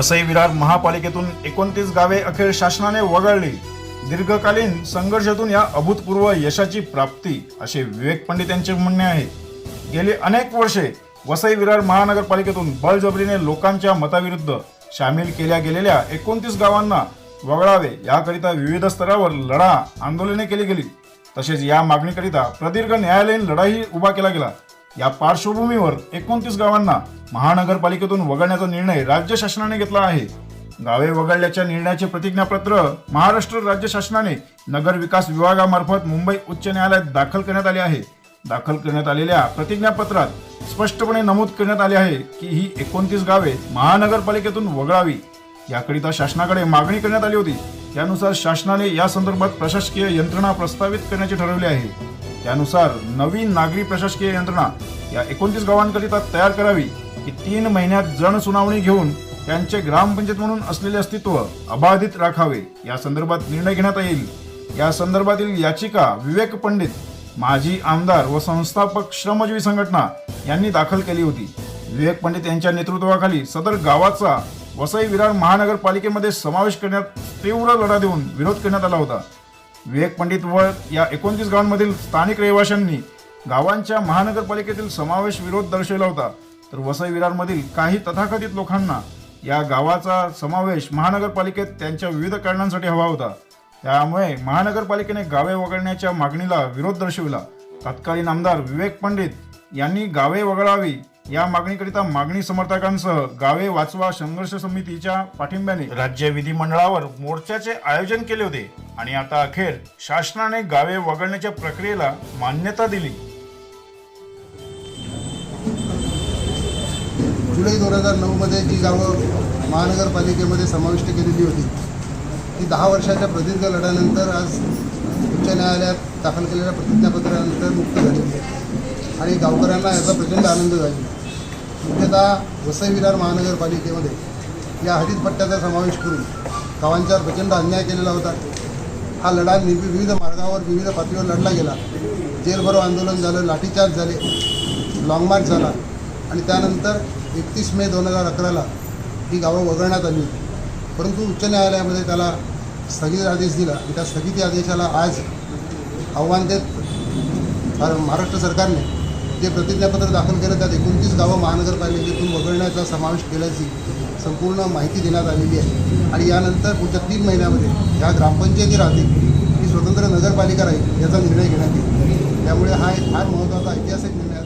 वसई विरार महापालिकेतून एकोणतीस गावे अखेर शासनाने वगळली. दीर्घकालीन संघर्षातून या अभूतपूर्व यशाची प्राप्ती असे विवेक पंडित यांचे म्हणणे आहे. गेली अनेक वर्षे वसई विरार महानगरपालिकेतून बळजबरीने लोकांच्या मताविरुद्ध सामील केल्या गेलेल्या एकोणतीस गावांना वगळावे याकरिता विविध स्तरावर लढा आंदोलने केली गेली. तसेच या मागणीकरिता प्रदीर्घ न्यायालयीन लढाही उभा केला गेला. या पार्श्वभूमीवर एकोणतीस गावांना महानगरपालिकेतून वगळण्याचा निर्णय राज्य शासनाने घेतला आहे. गावे वगळल्याच्या निर्णयाचे प्रतिज्ञापत्र महाराष्ट्र राज्य शासनाने नगर विकास विभागामार्फत मुंबई उच्च न्यायालयात दाखल करण्यात आले आहे. दाखल करण्यात आलेल्या प्रतिज्ञापत्रात स्पष्टपणे नमूद करण्यात आले आहे की ही एकोणतीस गावे महानगरपालिकेतून वगळावी याकरिता शासनाकडे मागणी करण्यात आली होती. त्यानुसार शासनाने या संदर्भात प्रशासकीय यंत्रणा प्रस्तावित करण्याचे ठरवले आहे. त्यानुसार नवीन नागरी प्रशासकीय यंत्रणा या एकोणतीस गावांकरिता तयार करावी की तीन महिन्यात जन सुनावणी घेऊन त्यांचे ग्रामपंचायत म्हणून असलेले अस्तित्व अबाधित राखावे या संदर्भात निर्णय घेण्यात येईल. या संदर्भातील याचिका विवेक पंडित माजी आमदार व संस्थापक श्रमजीवी संघटना यांनी दाखल केली होती. विवेक पंडित यांच्या नेतृत्वाखाली सदर गावाचा वसई विरार महानगरपालिकेमध्ये समावेश करण्यात तीव्र लढा देऊन विरोध करण्यात आला होता. विवेक पंडित व या एकोणतीस गावांमधील स्थानिक रहिवाशांनी गावांच्या महानगरपालिकेतील समावेश विरोध दर्शविला होता. तर वसई विरारमधील काही तथाकथित लोकांना या गावाचा समावेश महानगरपालिकेत त्यांच्या विविध कारणांसाठी हवा होता. त्यामुळे महानगरपालिकेने गावे वगळण्याच्या मागणीला विरोध दर्शविला. तत्कालीन आमदार विवेक पंडित यांनी गावे वगळावी या मागणीकरिता मागणी समर्थकांसह गावे वाचवा संघर्ष समितीच्या पाठिंब्याने राज्य विधिमंडळावर मोर्चाचे आयोजन केले होते आणि आता अखेर शासनाने गावे वगळण्याच्या प्रक्रियेला मान्यता दिली. जुलै दोन हजार नऊमध्ये जी गावं महानगरपालिकेमध्ये समाविष्ट केलेली होती ती दहा वर्षाच्या प्रदीर्घ लढ्यानंतर आज उच्च न्यायालयात दाखल केलेल्या प्रतिज्ञापत्रानंतर मुक्त झालेली आहे आणि गावकऱ्यांना याचा प्रचंड आनंद झाला. मुख्यतः वसई विरार महानगरपालिकेमध्ये या हरित पट्ट्याचा समावेश करून गावांच्यावर प्रचंड अन्याय केलेला होता. हा लढा नि विविध मार्गावर विविध पातळीवर लढला गेला. जेलभरो आंदोलन झालं लाठीचार्ज झाले लाँग मार्च झाला आणि त्यानंतर एकतीस मे दोन हजार अकराला ही गावं वगळण्यात आली होती. परंतु उच्च न्यायालयामध्ये त्याला स्थगित आदेश दिला आणि त्या स्थगिती आदेशाला आज आव्हान देत भार- महाराष्ट्र सरकारने जे प्रतिज्ञापत्र दाखल केलं त्यात एकोणतीस गावं महानगरपालिकेतून वगळण्याचा समावेश केल्याची संपूर्ण माहिती देण्यात आलेली आहे. आणि यानंतर पुढच्या तीन महिन्यामध्ये ह्या ग्रामपंचायती राहतील ही स्वतंत्र नगरपालिका राहील याचा निर्णय घेण्यात येईल. त्यामुळे हा एक फार महत्त्वाचा ऐतिहासिक निर्णय